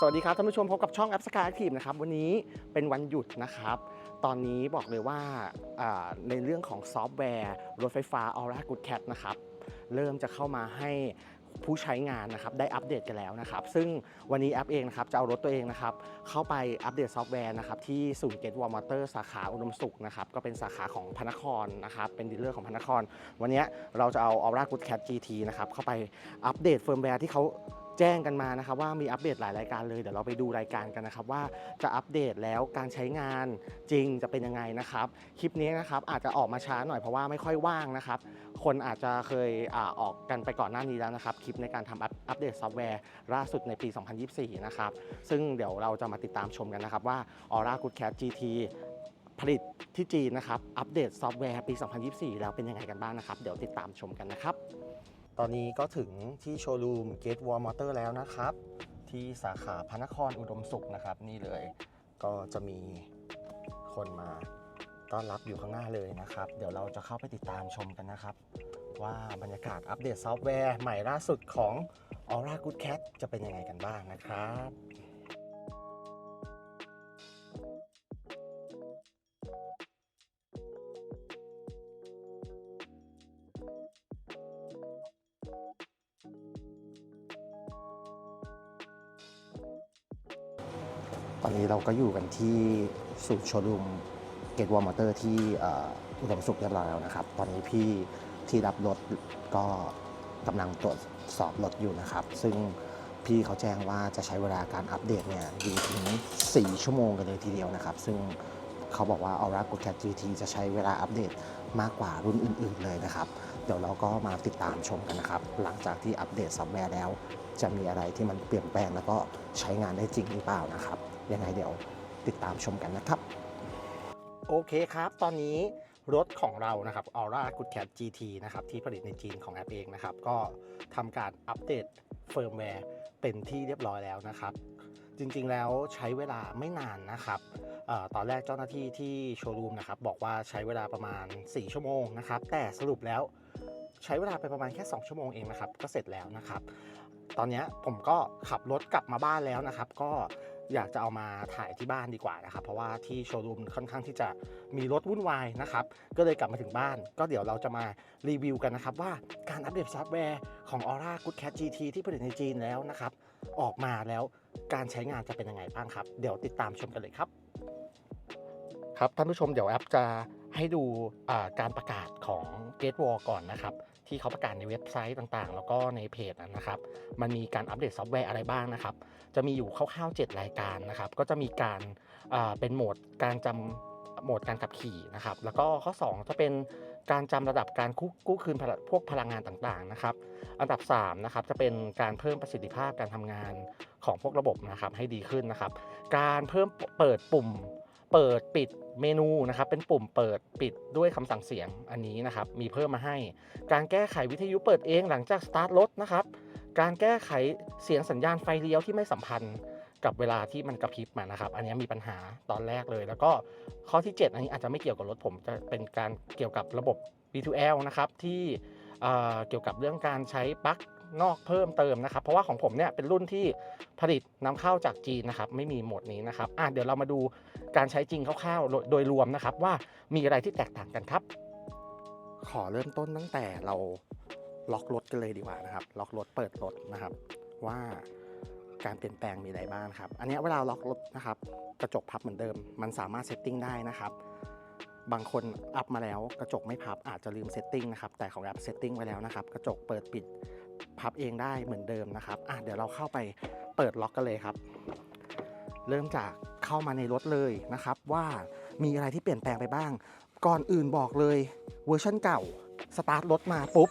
สวัสดีครับท่านผู้ชมพบกับช่องแอปสกายแอคทีฟนะครับวันนี้เป็นวันหยุดนะครับ ตอนนี้บอกเลยว่าในเรื่องของซอฟต์แวร์ รถไฟฟ้า Aura Good Cat นะครับเริ่มจะเข้ามาให้ผู้ใช้งานนะครับได้อัปเดตกันแล้วนะครับ ซึ่งวันนี้แอปเองนะครับจะเอารถตัวเองนะครับเข้าไปอัปเดตซอฟต์แวร์นะครับที่ศูนย์เกตวอร์มอเตอร์สาขาอุดมสุขนะครับก็เป็นสาขาของพระนครนะครับเป็นดีลเลอร์ของพระนคร วันนี้เราจะเอา Aura Good Cat GT นะครับเข้าไปอัปเดตเฟิร์มแวร์ที่เขา แจ้งกันมานะครับว่ามีอัปเดตหลายรายการเลยเดี๋ยวเราไปดูรายการกันนะครับว่าจะอัปเดตแล้วการใช้งานจริงจะเป็นยังไงนะครับคลิปนี้นะครับอาจจะออกมาช้าหน่อยเพราะว่าไม่ค่อยว่างนะครับคนอาจจะเคยอออกกันไปก่อนหน้านี้แล้วนะครับคลิปในการทำอัปอัปเดตซอฟต์แวร์ล่าสุดในปี 2024 นะครับซึ่งเดี๋ยวเราจะมาติดตามชมกันนะครับว่า Aura Good Cat GT ผลิตที่จีนนะครับ อัปเดตซอฟต์แวร์ปี 2024 แล้วเป็นยังไงกันบ้างนะครับ เดี๋ยวติดตามชมกันนะครับ ตอนนี้ก็ถึงที่โชว์รูม Gate Wall Motor แล้วนะครับ ที่สาขาพระนครอุดมสุขนะครับ นี่เลยก็จะมีคนมาต้อนรับอยู่ข้างหน้าเลยนะครับ เดี๋ยวเราจะเข้าไปติดตามชมกันนะครับ ว่าบรรยากาศอัปเดตซอฟต์แวร์ใหม่ล่าสุดของ Aura Good Cat จะเป็นยังไงกันบ้างนะครับ นี้เราก็อยู่กันที่ศูนย์โชว์รูมเกตวอร์มอเตอร์ที่อุดมสุขเรียบร้อยแล้วนะครับ ตอนนี้พี่ที่รับรถก็กำลังตรวจสอบรถอยู่นะครับ ซึ่งพี่เขาแจ้งว่าจะใช้เวลาการอัปเดตเนี่ยอยู่ถึง 4 ชั่วโมงกันเลยทีเดียวนะครับ ซึ่งเขาบอกว่า Aura g o Cat GT จะใช้เวลาอัปเดตมากกว่ารุ่นอื่น ๆ เลยนะครับ เดี๋ยวเราก็มาติดตามชมกันนะครับ หลังจากที่อัปเดตซอฟต์แวร์แล้ว จะมีอะไรที่มันเปลี่ยนแปลงแล้วก็ใช้งานได้จริงหรือเปล่านะครับ ยังไงเดี๋ยวติดตามชมกันนะครับ โอเคครับ ตอนนี้รถของเรานะครับ Aura Good Cat GT นะครับ ที่ผลิตในจีนของแอปเองนะครับ ก็ทำการอัปเดตเฟิร์มแวร์เป็นที่เรียบร้อยแล้วนะครับ จริงๆแล้วใช้เวลาไม่นานนะครับออตอนแรกเจ้าหน้าที่ที่โชว์รูมนะครับ บอกว่าใช้เวลาประมาณ 4 ชั่วโมงนะครับ แต่สรุปแล้วใช้เวลาไปประมาณแค่ 2 ชั่วโมงเองนะครับ ก็เสร็จแล้วนะครับ ตอนนี้ผมก็ขับรถกลับมาบ้านแล้วนะครับ ก็ อยากจะเอามาถ่ายที่บ้านดีกว่านะครับ เพราะว่าที่โชว์รูมค่อนข้างที่จะมีรถวุ่นวายนะครับ ก็เลยกลับมาถึงบ้าน ก็เดี๋ยวเราจะมารีวิวกันนะครับ ว่าการอัปเดตซอฟต์แวร์ของ Aura Good Cat GT ที่ผลิตในจีนแล้วนะครับ ออกมาแล้วการใช้งานจะเป็นยังไงบ้างครับ เดี๋ยวติดตามชมกันเลยครับ ครับท่านผู้ชมเดี๋ยวแอปจะให้ดูการประกาศของ Gate Wall ก่อนนะครับ ที่เขาประกาศในเว็บไซต์ต่างๆ แล้วก็ในเพจนะครับ มันมีการอัปเดตซอฟต์แวร์อะไรบ้างนะครับ จะมีอยู่คร่าวๆ 7 รายการนะครับ ก็จะมีการอ่าเป็นโหมดการจำโหมดการขับขี่นะครับ แล้วก็ข้อ 2 จะเป็นการจำระดับการกู้คืนพลังพวกพลังงานต่างๆนะครับ อันดับ3นะครับจะเป็นการเพิ่มประสิทธิภาพการทำงานของพวกระบบนะครับให้ดีขึ้นนะครับ การเพิ่มเปิดปุ่ม เปิดปิด เมนูนะครับเป็นปุ่มเปิดปิดด้วยคำสั่งเสียงอันนี้นะครับมีเพิ่มมาให้ การแก้ไขวิทยุเปิดเองหลังจากสตาร์ทรถนะครับการแก้ไขเสียงสัญญาณไฟเลี้ยวที่ไม่สัมพันธ์กับเวลาที่มันกระพริบมานะครับ อันนี้มีปัญหาตอนแรกเลย แล้วก็ข้อที่ 7 อันนี้อาจจะไม่เกี่ยวกับรถผม จะเป็นการเกี่ยวกับระบบ B2L นะครับที่เกี่ยวกับเรื่องการใช้ปลั๊ก นอกเพิ่มเติมนะครับ เพราะว่าของผมเนี่ยเป็นรุ่นที่ผลิตนำเข้าจากจีนนะครับ ไม่มีหมดนี้นะครับอะเดี๋ยวเรามาดูการใช้จริงคร่าวๆ โดยรวมนะครับ ว่ามีอะไรที่แตกต่างกันครับ ขอเริ่มต้นตั้งแต่เราล็อกรถกันเลยดีกว่านะครับ ล็อกรถเปิดรถนะครับ ว่าการเปลี่ยนแปลงมีอะไรบ้างครับ อันนี้เวลาล็อกรถนะครับ กระจกพับเหมือนเดิม มันสามารถเซตติ้งได้นะครับบางคนอัพมาแล้วกระจกไม่พับอาจจะลืมเซตติ้งนะครับแต่ของแอปเซตติ้งไว้แล้วนะครับ กระจกเปิดปิด พับเองได้เหมือนเดิมนะครับอะเดี๋ยวเราเข้าไปเปิดล็อกกันเลยครับ เริ่มจากเข้ามาในรถเลยนะครับ ว่ามีอะไรที่เปลี่ยนแปลงไปบ้าง ก่อนอื่นบอกเลยเวอร์ชันเก่าสตาร์ทรถมาปุ๊บ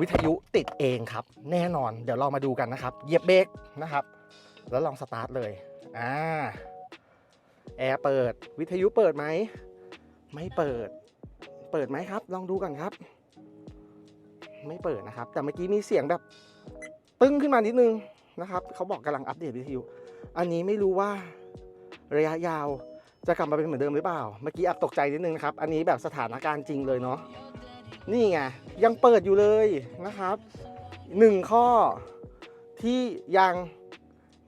วิทยุติดเองครับ แน่นอนเดี๋ยวเรามาดูกันนะครับเหยียบเบรกนะครับ แล้วลองสตาร์ทเลยอ่าแอร์เปิดวิทยุเปิดไหม ไม่เปิด เปิดไหมครับ ลองดูกันครับ ไม่เปิดนะครับ แต่เมื่อกี้มีเสียงแบบ ตึ้งขึ้นมานิดนึงนะครับเขาบอกกำลังอัปเดตวิทยุอันนี้ไม่รู้ว่าระยะยาวจะกลับมาเป็นเหมือนเดิมหรือเปล่า เมื่อกี้อับตกใจนิดนึงนะครับ อันนี้แบบสถานการณ์จริงเลยเนาะนี่ไงยังเปิดอยู่เลยนะครับหนึ่งข้อที่ยัง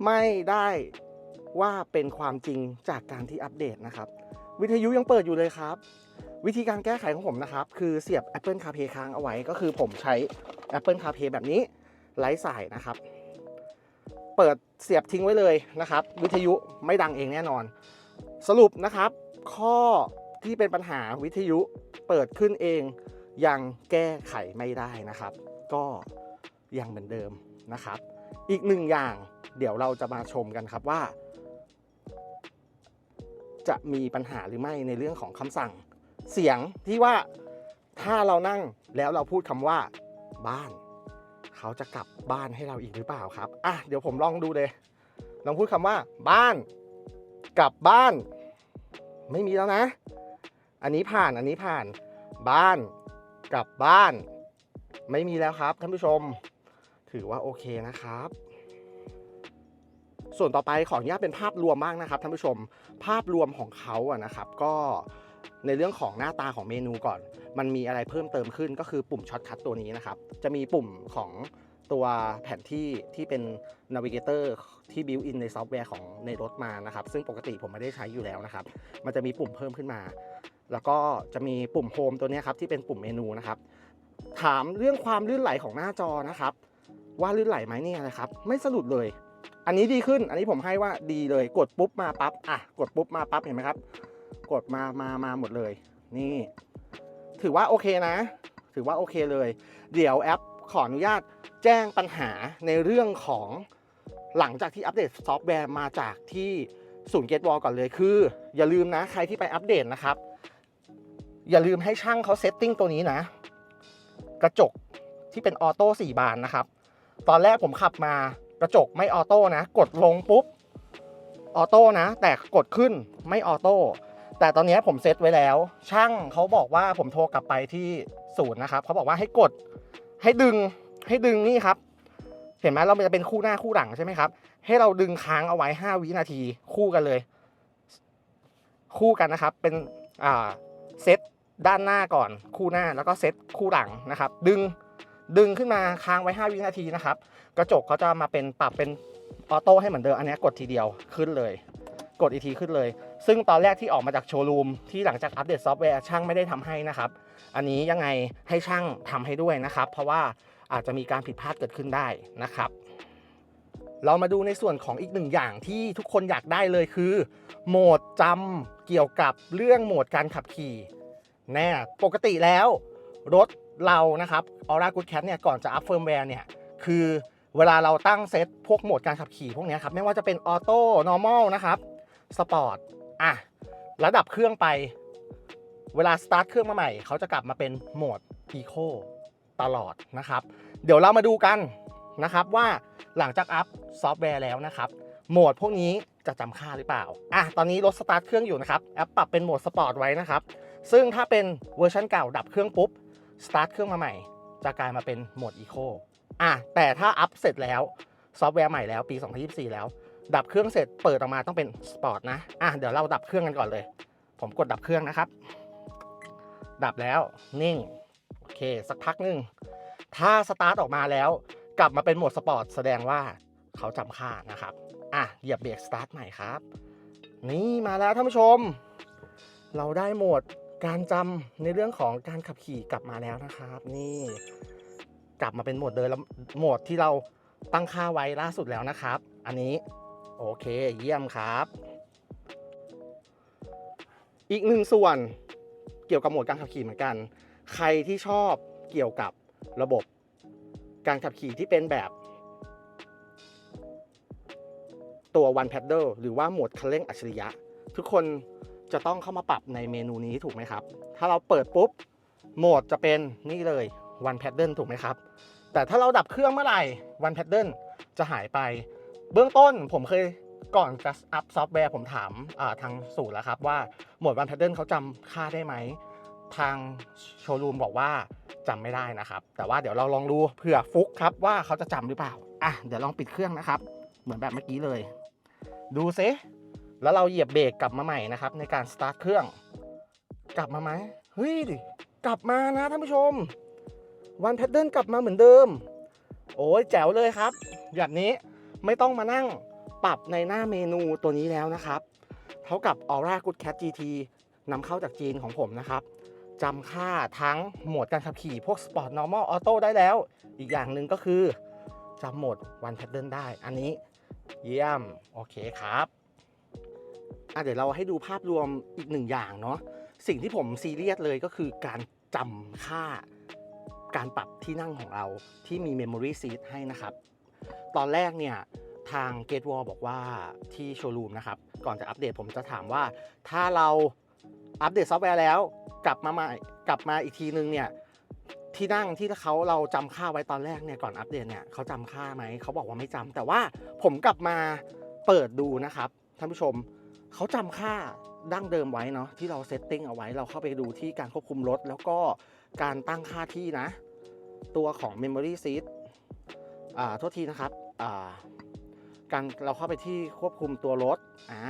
ไม่ได้ว่าเป็นความจริงจากการที่อัปเดตนะครับ วิทยุยังเปิดอยู่เลยครับ วิธีการแก้ไขของผมนะครับ คือเสียบ Apple CarPlay ค้างเอาไว้ก็คือผมใช้ Apple CarPlay แบบนี้ไร้สายนะครับ เปิดเสียบทิ้งไว้เลยนะครับ วิทยุไม่ดังเองแน่นอน สรุปนะครับ ข้อที่เป็นปัญหาวิทยุเปิดขึ้นเองยังแก้ไขไม่ได้นะครับ ก็ยังเหมือนเดิมนะครับ อีกหนึ่งอย่างเดี๋ยวเราจะมาชมกันครับว่า จะมีปัญหาหรือไม่ในเรื่องของคำสั่ง เสียงที่ว่าถ้าเรานั่งแล้วเราพูดคำว่าบ้าน เขาจะกลับบ้านให้เราอีกหรือเปล่าครับอะเดี๋ยวผมลองดูเลย ลองพูดคำว่า บ้าน กลับบ้าน ไม่มีแล้วนะ อันนี้ผ่านอันนี้ผ่าน บ้าน กลับบ้าน ไม่มีแล้วครับท่านผู้ชม ถือว่าโอเคนะครับส่วนต่อไปขออนุญาตเป็นภาพรวมบ้างนะครับท่านผู้ชม ภาพรวมของเขาอะนะครับ ก็ ในเรื่องของหน้าตาของเมนูก่อน มันมีอะไรเพิ่มเติมขึ้นก็คือปุ่มช็อตคัทตัวนี้นะครับ จะมีปุ่มของตัวแผนที่ที่เป็น Navigator ที่ built in ในซอฟต์แวร์ของในรถมานะครับ ซึ่งปกติผมไม่ได้ใช้อยู่แล้วนะครับ มันจะมีปุ่มเพิ่มขึ้นมา แล้วก็จะมีปุ่มโฮมตัวนี้ครับที่เป็นปุ่มเมนูนะครับ ถามเรื่องความลื่นไหลของหน้าจอนะครับ ว่าลื่นไหลไหมเนี่ยนะครับ ไม่สะดุดเลย อันนี้ดีขึ้น อันนี้ผมให้ว่าดีเลย กดปุ๊บมาปั๊บ อะ กดปุ๊บมาปั๊บเห็นไหมครับ กดมามามาหมดเลย นี่ ถือว่าโอเคนะ ถือว่าโอเคเลย เดี๋ยวแอปขออนุญาตแจ้งปัญหาในเรื่องของหลังจากที่อัปเดตซอฟต์แวร์มาจากที่ศูนย์เกตวอลก่อนเลยคือ อย่าลืมนะใครที่ไปอัปเดตนะครับ อย่าลืมให้ช่างเขาเซตติ้งตัวนี้นะ กระจกที่เป็นออโต้4บานนะครับ ตอนแรกผมขับมากระจกไม่ออโต้นะ กดลงปุ๊บออโต้นะ แต่กดขึ้นไม่ออโต้ แต่ตอนนี้ผมเซตไว้แล้ว ช่างเขาบอกว่าผมโทรกลับไปที่ศูนย์นะครับเขาบอกว่าให้กดให้ดึงให้ดึงนี่ครับ เห็นไหมเราจะเป็นคู่หน้าคู่หลังใช่ไหมครับ ให้เราดึงค้างเอาไว้ 5 วินาทีคู่กันเลย คู่กันนะครับ เป็นอ่าเซตด้านหน้าก่อนคู่หน้าแล้วก็เซตคู่หลังนะครับ ดึงดึงขึ้นมาค้างไว้ 5 วินาทีนะครับ กระจกเขาจะมาเป็นปรับเป็นออโต้ให้เหมือนเดิมอันนี้กดทีเดียวขึ้นเลย กดอีกทีขึ้นเลย ซึ่งตอนแรกที่ออกมาจากโชว์รูมที่หลังจากอัปเดตซอฟต์แวร์ช่างไม่ได้ทำให้นะครับ อันนี้ยังไงให้ช่างทำให้ด้วยนะครับ เพราะว่าอาจจะมีการผิดพลาดเกิดขึ้นได้นะครับ เรามาดูในส่วนของอีกหนึ่งอย่างที่ทุกคนอยากได้เลยคือ โหมดจำเกี่ยวกับเรื่องโหมดการขับขี่แน่ปกติแล้ว รถเรานะครับ Aura Good Cat เนี่ยก่อนจะอัพเฟิร์มแวร์เนี่ยคือเวลาเราตั้งเซตพวกโหมดการขับขี่พวกนี้ครับ ไม่ว่าจะเป็นออโต้ normal นะครับ สปอร์ตอะระดับเครื่องไป เวลาสตาร์ทเครื่องมาใหม่ เขาจะกลับมาเป็นโหมด Eco ตลอดนะครับ เดี๋ยวเรามาดูกันนะครับว่าหลังจากอัพซอฟต์แวร์แล้วนะครับ โหมดพวกนี้จะจำค่าหรือเปล่าอะตอนนี้รถสตาร์ทเครื่องอยู่นะครับแอปปรับเป็นโหมดสปอร์ตไว้นะครับ ซึ่งถ้าเป็นเวอร์ชันเก่าดับเครื่องปุ๊บสตาร์ทเครื่องมาใหม่ จะกลายมาเป็นโหมด Eco อะแต่ถ้าอัพเสร็จแล้วซอฟต์แวร์ใหม่แล้วปี 2024 แล้ว ดับเครื่องเสร็จเปิดออกมาต้องเป็นสปอร์ตนะอะเดี๋ยวเราดับเครื่องกันก่อนเลย ผมกดดับเครื่องนะครับ ดับแล้วนิ่งโอเคสักพักหนึ่งถ้าสตาร์ทออกมาแล้ว กลับมาเป็นโหมดสปอร์ตแสดงว่าเขาจำค่านะครับอะเหยียบเบรกสตาร์ทใหม่ครับ นี่มาแล้วท่านผู้ชม เราได้โหมดการจำในเรื่องของการขับขี่กลับมาแล้วนะครับ นี่กลับมาเป็นโหมดเดิมแล้วโหมดที่เราตั้งค่าไว้ล่าสุดแล้วนะครับ อันนี้ โอเคเยี่ยมครับ อีกหนึ่งส่วนเกี่ยวกับโหมดการขับขี่เหมือนกัน ใครที่ชอบเกี่ยวกับระบบการขับขี่ที่เป็นแบบตัว one pedal หรือว่าโหมดคันเร่งอัจฉริยะ ทุกคนจะต้องเข้ามาปรับในเมนูนี้ถูกไหมครับ ถ้าเราเปิดปุ๊บ โหมดจะเป็นนี่เลย one pedal ถูกไหมครับ แต่ถ้าเราดับเครื่องเมื่อไหร่ one pedal จะหายไป เบื้องต้นผมเคยก่อนจะอัพซอฟต์แวร์ผมถามาทางศูนย์แล้วครับว่าโหมด one pedal เขาจำค่าได้ไหม ทางโชว์รูมบอกว่าจำไม่ได้นะครับ แต่ว่าเดี๋ยวเราลองดูเผื่อฟุกครับว่าเขาจะจำหรือเปล่า อะ เดี๋ยวลองปิดเครื่องนะครับ เหมือนแบบเมื่อกี้เลย ดูซิแล้วเราเหยียบเบรกกลับมาใหม่นะครับ ในการสตาร์ทเครื่อง กลับมาไหมเฮ้ยดิกลับมานะท่านผู้ชมวันแพดเดิลกลับมาเหมือนเดิม โอ้ยแจ๋วเลยครับ แบบนี้ ไม่ต้องมานั่งปรับในหน้าเมนูตัวนี้แล้วนะครับ เท่ากับ Aura Good Cat GT นำเข้าจากจีนของผมนะครับจำค่าทั้งโหมดการขับขี่พวก Sport Normal Auto ได้แล้ว อีกอย่างหนึ่งก็คือจำโหมด One Pattern ได้ อันนี้เยี่ยม โอเคครับอะเดี๋ยวเราให้ดูภาพรวมอีกหนึ่งอย่างเนาะสิ่งที่ผมซีเรียสเลยก็คือการจำค่าการปรับที่นั่งของเราที่มี Memory Seat ให้นะครับ ตอนแรกเนี่ยทาง Gate Wall บอกว่าที่โชว์รูมนะครับ ก่อนจะอัปเดตผมจะถามว่า ถ้าเราอัปเดตซอฟต์แวร์แล้ว กลับมาใหม่กลับมาอีกทีนึงเนี่ยที่นั่งที่เขาเราจำค่าไว้ตอนแรกเนี่ยก่อนอัปเดตเนี่ยเขาจำค่าไหมเขาบอกว่าไม่จำแต่ว่าผมกลับมาเปิดดูนะครับท่านผู้ชมเขาจำค่าดั้งเดิมไว้เนาะที่เราเซตติ้งเอาไว้เราเข้าไปดูที่การควบคุมรถ แล้วก็การตั้งค่าที่นะ ตัวของ Memory Seat อ่าโทษทีนะครับอ่าการเราเข้าไปที่ควบคุมตัวรถอ่า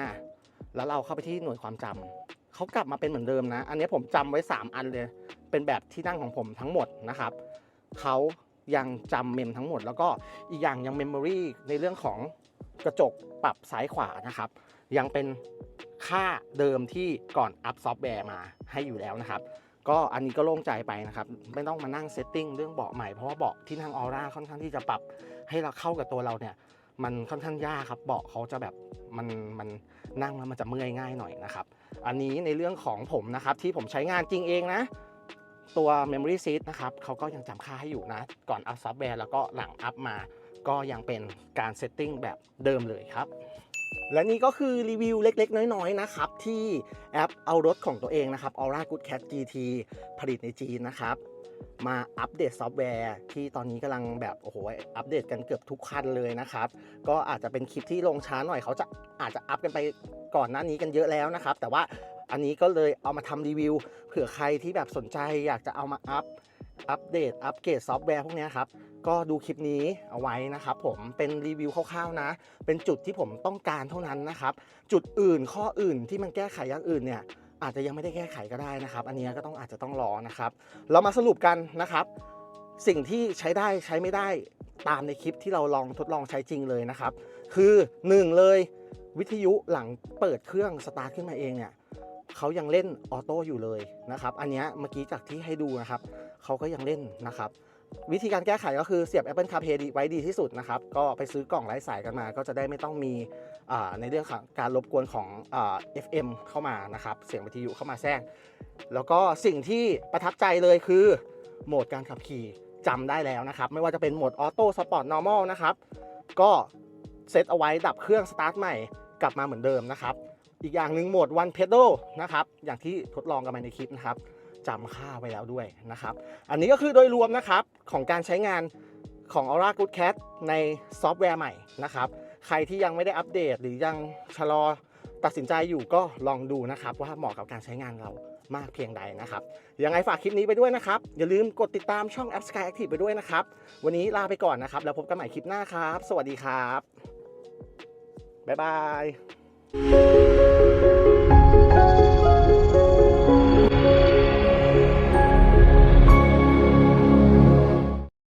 แล้วเราเข้าไปที่หน่วยความจำเขากลับมาเป็นเหมือนเดิมนะ อันนี้ผมจำไว้ 3 อันเลย เป็นแบบที่นั่งของผมทั้งหมดนะครับเขายังจำเมมทั้งหมด แล้วก็อีกอย่างยังเมมโมรีในเรื่องของกระจกปรับซ้ายขวานะครับ ยังเป็นค่าเดิมที่ก่อนอัพซอฟต์แวร์มาให้อยู่แล้วนะครับ ก็อันนี้ก็โล่งใจไปนะครับ ไม่ต้องมานั่งเซตติ้งเรื่องเบาะใหม่ เพราะว่าเบาะที่นั่งออร่าค่อนข้างที่จะปรับให้เราเข้ากับตัวเราเนี่ย มันค่อนข้างยากครับเบาะเขาจะแบบมันมันนั่งแล้วมันจะเมื่อยง่ายหน่อยนะครับ อันนี้ในเรื่องของผมนะครับที่ผมใช้งานจริงเองนะตัว Memory Seat นะครับเขาก็ยังจำค่าให้อยู่นะ ก่อนอัพซอฟต์แวร์แล้วก็หลังอัพมา ก็ยังเป็นการเซตติ้งแบบเดิมเลยครับ และนี่ก็คือรีวิวเล็กๆ น้อยๆ นะครับ ที่แอปเอารถของตัวเองนะครับ Aura Good Cat GT ผลิตในจีนนะครับ มาอัปเดตซอฟต์แวร์ ที่ตอนนี้กำลังแบบโอ้โหอัปเดตกันเกือบทุกคันเลยนะครับ ก็อาจจะเป็นคลิปที่ลงช้าหน่อยเขาจะอาจจะอัปกันไปก่อนหน้านี้กันเยอะแล้วนะครับ แต่ว่าอันนี้ก็เลยเอามาทำรีวิวเผื่อใครที่แบบสนใจอยากจะเอามาอัปอัปเดตอัปเกรดซอฟต์แวร์พวกนี้ครับ ก็ดูคลิปนี้เอาไว้นะครับผมเป็นรีวิวคร่าวๆนะ เป็นจุดที่ผมต้องการเท่านั้นนะครับ จุดอื่นข้ออื่นที่มันแก้ไขอย่างอื่นเนี่ยอาจจะยังไม่ได้แก้ไขก็ได้นะครับ อันนี้ก็ต้องอาจจะต้องรอนะครับ เรามาสรุปกันนะครับ สิ่งที่ใช้ได้ใช้ไม่ได้ตามในคลิปที่เราลองทดลองใช้จริงเลยนะครับ คือ 1 เลยวิทยุหลังเปิดเครื่องสตาร์ทขึ้นมาเองเนี่ยเขายังเล่นออโต้อยู่เลยนะครับ อันนี้เมื่อกี้จากที่ให้ดูนะครับเขาก็ยังเล่นนะครับ วิธีการแก้ไขก็คือเสียบ Apple CarPlay ดีไว้ดีที่สุดนะครับ ก็ไปซื้อกล่องไร้สายกันมา ก็จะได้ไม่ต้องมีในเรื่องของการรบกวนของอ FM เข้ามานะครับ เสียงวิทยุเข้ามาแทรกแล้วก็สิ่งที่ประทับใจเลยคือโหมดการขับขี่จำได้แล้วนะครับ ไม่ว่าจะเป็นโหมดออโต้สปอร์ตนอร์มอลนะครับ ก็เซตเอาไว้ดับเครื่องสตาร์ทใหม่กลับมาเหมือนเดิมนะครับ อีกอย่างหนึ่งโหมด one pedal นะครับ อย่างที่ทดลองกันมาในคลิปนะครับ จำค่าไว้แล้วด้วยนะครับ อันนี้ก็คือโดยรวมนะครับของการใช้งานของ Aura Good Cat ในซอฟต์แวร์ใหม่นะครับ ใครที่ยังไม่ได้อัปเดตหรือยังชะลอตัดสินใจอยู่ก็ลองดูนะครับ ว่าเหมาะกับการใช้งานเรามากเพียงใดนะครับยังไงฝากคลิปนี้ไปด้วยนะครับ อย่าลืมกดติดตามช่อง App Sky Active ไปด้วยนะครับ วันนี้ลาไปก่อนนะครับ แล้วพบกันใหม่คลิปหน้าครับ สวัสดีครับ บ๊ายบาย